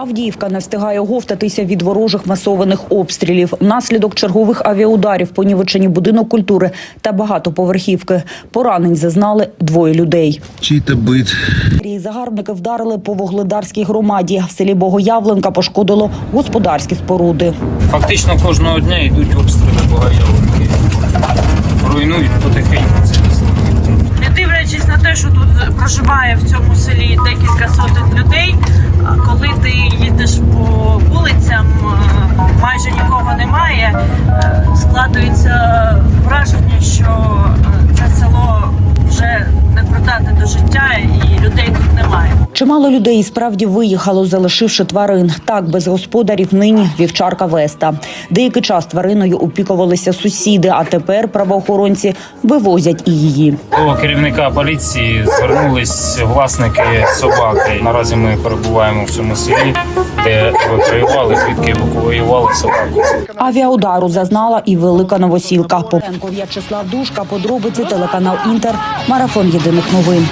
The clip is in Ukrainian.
Авдіївка не встигає говтатися від ворожих масованих обстрілів. Внаслідок чергових авіаударів понівечені будинок культури та багатоповерхівки. Поранень зазнали двоє людей. Чий-то бит. Рій загарбники вдарили по Вогледарській громаді. В селі Богоявленка пошкодило господарські споруди. Фактично кожного дня йдуть обстріли Богоявленки. Руйнують потихеньку це не дивлячись на те, що тут проживає в цьому селі декілька сотень людей. Складується враження, що е, це село вже не придатне до життя і людей тут немає. Чимало людей і справді виїхало, залишивши тварин. Так, без господарів нині вівчарка Веста. Деякий час твариною опікувалися сусіди, а тепер правоохоронці вивозять і її. До керівника поліції звернулись власники собаки. Наразі ми перебуваємо в цьому селі, де евакуювали, звідки евакуювали собаку. Авіаудару зазнала і велика новосілка. Попенко В'ячеслав Душка, подробиці телеканал Інтер, марафон єдиних новин.